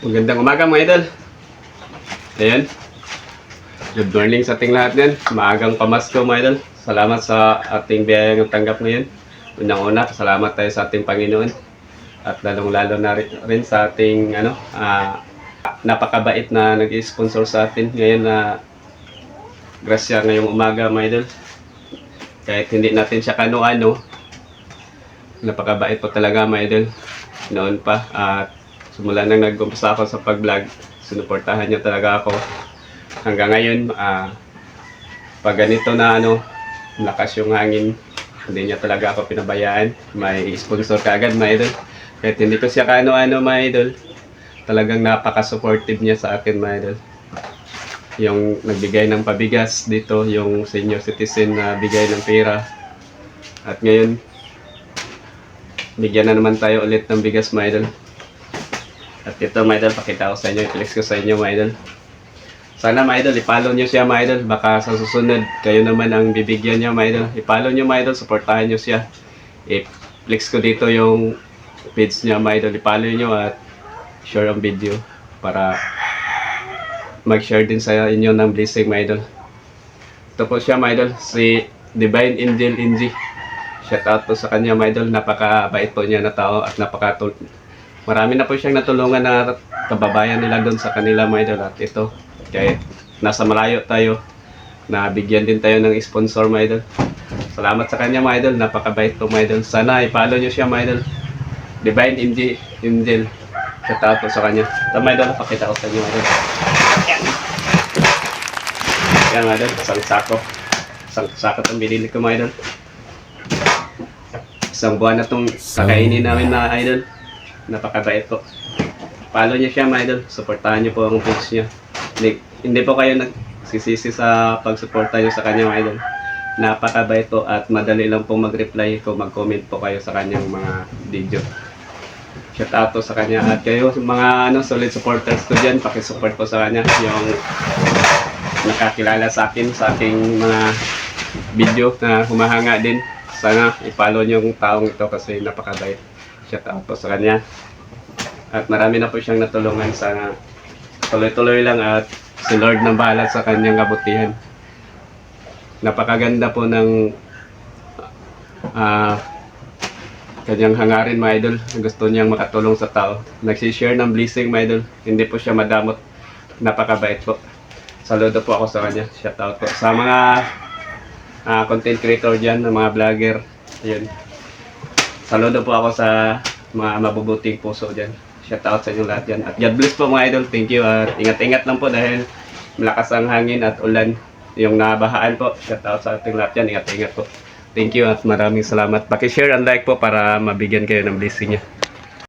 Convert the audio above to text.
Magandang umaga mga idol. Ayan. Good morning sa ating lahat yan. Maagang pamasko mga idol. Salamat sa ating biyayang tanggap ngayon. Unang-una, salamat tayo sa ating Panginoon. At lalong-lalo na rin, sa ating ano, ah, napakabait na nag-sponsor sa atin ngayon na grasya ngayong umaga mga idol. Kahit hindi natin siya kano-ano, napakabait po talaga mga idol. Noon pa at simula nang nag-umpisa ako sa pag-vlog, sinuportahan niya talaga ako. Hanggang ngayon, ah, pag ganito na ano, lakas yung hangin, hindi niya talaga ako pinabayaan. May sponsor ka agad, mga idol. Kahit hindi ko siya kaano-ano, mga idol, talagang napaka-supportive niya sa akin, mga idol. Yung nagbigay ng pabigas dito, yung senior citizen na bigay ng pera. At ngayon, bigyan na naman tayo ulit ng bigas, mga idol. At ito, mga idol, pakita ko sa inyo, i-flex ko sa inyo, mga idol. Sana, mga idol, i-follow nyo siya, mga idol. Baka sa susunod, kayo naman ang bibigyan niya, mga idol. I-follow nyo, mga idol, supportahan nyo siya. I-flex ko dito yung page niya, mga idol. I-follow nyo at share ang video para mag-share din sa inyo ng blessing, mga idol. Ito po siya, mga idol, si Divine Angel Inji. Shout out po sa kanya, mga idol. Napakabait po niya na tao at napakatul Marami na po siyang natulungan na kababayan nila doon sa kanila, mga idol. At ito, kahit nasa malayo tayo, nabigyan din tayo ng sponsor, mga idol. Salamat sa kanya, mga idol. Napakabait po, mga idol. Sana i-follow nyo siya, mga idol. Divine Angel. Angel. Shout out po sa kanya. Ito, mga idol. Pakita ko sa inyo, mga idol. Yan. Yan, mga idol. Isang sako. Isang sako itong binili ko, mga idol. Isang buwan na itong kakainin namin, mga idol. Napakabait po. Follow niyo siya, mga idol. Supportahan niyo po ang page niya. Hindi, hindi po kayo nagsisisi sa pagsuporta niyo sa kanya, mga idol. Napakabait po at madali lang po mag-reply kung mag-comment po kayo sa kanyang mga video. Shout out po sa kanya. At kayo, mga ano, solid supporters ko dyan, pakisupport po sa kanya. Yung nakakilala sa akin, sa aking mga video na humahanga din. Sana i-follow niyo yung taong ito kasi napakabait. Shout out po sa kanya. At marami na po siyang natulungan sa tuloy-tuloy lang at si Lord nang bahala sa kanyang kabutihan. Napakaganda po ng ah kanyang hangarin, mga idol. Gusto niyang makatulong sa tao. Nagsishare ng blessing, mga idol. Hindi po siya madamot. Napakabait po. Saludo po ako sa kanya. Shout out po. Sa mga ah, content creator dyan, ng mga vlogger. Ayun. Saludo po ako sa mga mabubuting puso dyan. Shout out sa inyo lahat dyan. At God bless po mga idol. Thank you. At ingat-ingat lang po dahil malakas ang hangin at ulan. Yung nabahaan po. Shout out sa ating lahat dyan. Ingat-ingat po. Thank you at maraming salamat. Paki-share and like po para mabigyan kayo ng blessing niya.